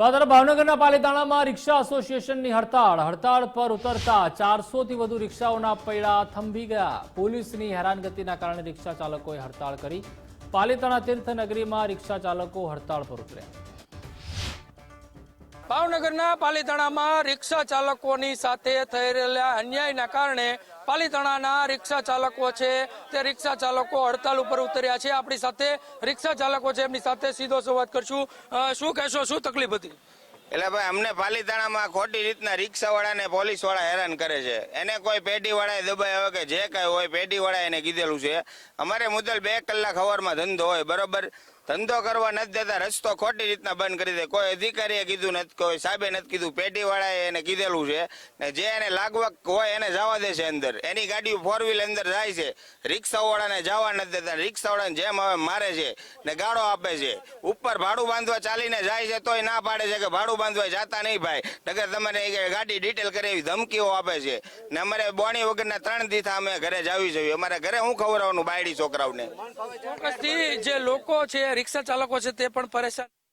તો આ તરફ ભાવનગરના પાલીતાણામાં રિક્ષા એસોસિએશનની હડતાળ. હડતાળ પર ઉતરતા ચારસોથી વધુ રિક્ષાઓના પૈડા થંભી ગયા. પોલીસની હેરાનગતિના કારણે રિક્ષા ચાલકોએ હડતાળ કરી. પાલીતાણા તીર્થનગરીમાં રિક્ષા ચાલકો હડતાળ પર ઉતર્યા. ભાવનગરના પાલીતાણામાં રિક્ષા ચાલકોની સાથે થઈ રહેલા અન્યાયના કારણે પાલીતાણાના રિક્ષા ચાલકો છે તે રિક્ષા ચાલકો હડતાલ ઉપર ઉતર્યા છે. આપણી સાથે રિક્ષા ચાલકો છે. એમની સાથે સીધો સંવાદ કરશું. શું કહેશો? શું તકલીફ હતી? એટલે ભાઈ, અમને પાલીતાણામાં ખોટી રીતના રિક્ષાવાળાને ને પોલીસવાળા હેરાન કરે છે. એને કોઈ પેઢી વાળાએ હોય કે જે કઈ હોય પેઢી વાળા એને કીધેલું છે. અમારે મુદ્દલ બે કલાક હવારમાં ધંધો હોય, બરોબર? ધંધો કરવા નથી દેતા, રસ્તો ખોટી રીતના બંધ કરી દે. કોઈ અધિકારીએ કીધું નથી, કોઈ સાહેબે નથી કીધું પેઢી વાળાએ એને કીધેલું છે ને જે એને લાગવા હોય એને જવા દે છે અંદર. એની ગાડી ફોર વ્હીલ અંદર જાય છે. રિક્ષાવાળાને જવા નથી દેતા, રિક્ષાવાળાને જેમ હવે મારે છે ને ગાળો આપે છે. ઉપર ભાડું બાંધવા ચાલીને જાય છે તોય ના પાડે છે કે ભાડું બાંધવા જાતા નહીં ભાઈ. નગર તમારે ગાડી ડિટેલ કરે એવી ધમકીઓ આપે છે. ને અમારે બોણી વગરના ત્રણ દીથા અમે ઘરે જાવી જોઈએ. અમારે ઘરે હું ખવડાવવાનું બાયડી છોકરાઓને? જે લોકો છે રિક્ષા ચાલકો છે તે પણ પરેશાન